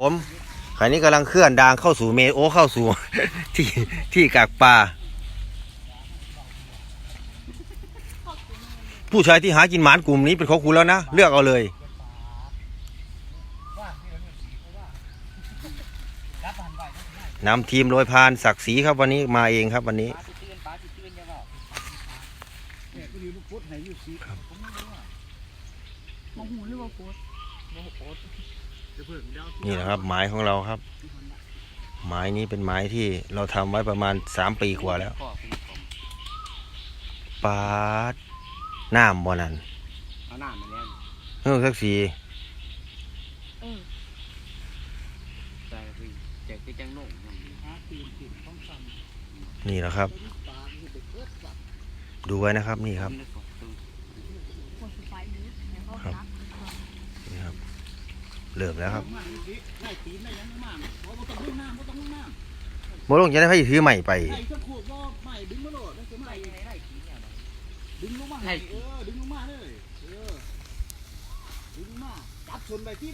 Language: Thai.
ผมขณะนี้กำลังเคลื่อนดางเข้าสู่เมโอเข้าสู่ที่ที่กากปลาผู้ชายที่หากินหมานกลุ่มนี้เป็นของคุณแล้วนะ เลือกเอาเลยนำทีมโดยพานศักดิ์ศรีครับวันนี้มาเองครับวันนี้มองหูหรือว่าโคตร นี่นะครับหมายของเราครับหมายนี้เป็นหมายที่เราทำไว้ประมาณสามปีกว่าแล้วปาดน้ำบ่นั่นเอาหน้ามาแล้วเออสักสีเออใส่ไปแจกที่จังโน่งนี่แหละครับ ดูไว้นะครับนี่ครับคนสุดท้ายนี้ในห้องครับพักนี่ครับ เริ่มแล้วครับโมลงจะได้ให้ถือใหม่ไปดึงลงมาให้เออดึงลงมาเลยเออดึงลงมาจับชนไปที่